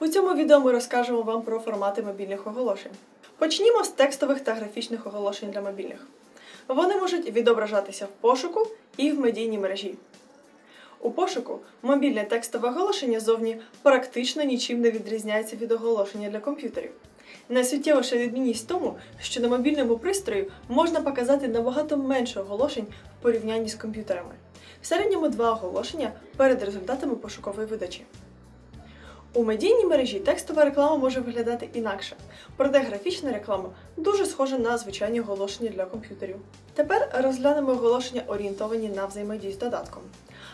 У цьому відео ми розкажемо вам про формати мобільних оголошень. Почнімо з текстових та графічних оголошень для мобільних. Вони можуть відображатися в пошуку і в медійній мережі. У пошуку мобільне текстове оголошення зовні практично нічим не відрізняється від оголошення для комп'ютерів. Найсуттєвіша відмінність в тому, що на мобільному пристрої можна показати набагато менше оголошень в порівнянні з комп'ютерами. В середньому два оголошення перед результатами пошукової видачі. У медійній мережі текстова реклама може виглядати інакше, проте графічна реклама дуже схожа на звичайні оголошення для комп'ютерів. Тепер розглянемо оголошення, орієнтовані на взаємодію з додатком,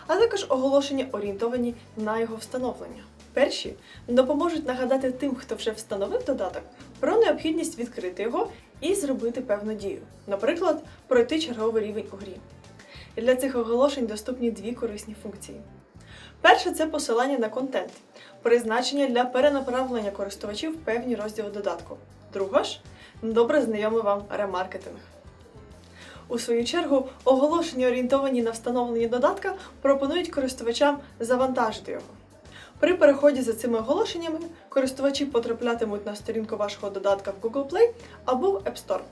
а також оголошення, орієнтовані на його встановлення. Перші допоможуть нагадати тим, хто вже встановив додаток, про необхідність відкрити його і зробити певну дію, наприклад, пройти черговий рівень у грі. Для цих оголошень доступні дві корисні функції. Перше це посилання на контент, призначення для перенаправлення користувачів в певні розділи додатку. Друга ж добре знайомий вам ремаркетинг. У свою чергу, оголошення, орієнтовані на встановлення додатка, пропонують користувачам завантажити його. При переході за цими оголошеннями користувачі потраплятимуть на сторінку вашого додатка в Google Play або в App Store.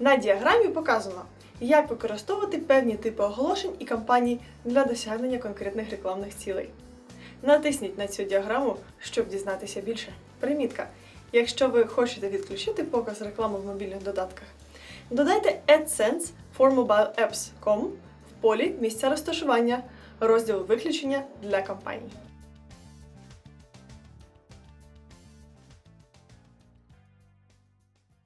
На діаграмі показано, як використовувати певні типи оголошень і кампаній для досягнення конкретних рекламних цілей. Натисніть на цю діаграму, щоб дізнатися більше. Примітка. Якщо ви хочете відключити показ реклами в мобільних додатках, додайте AdSense for Mobile Apps.com в полі місця розташування, розділ виключення для кампаній.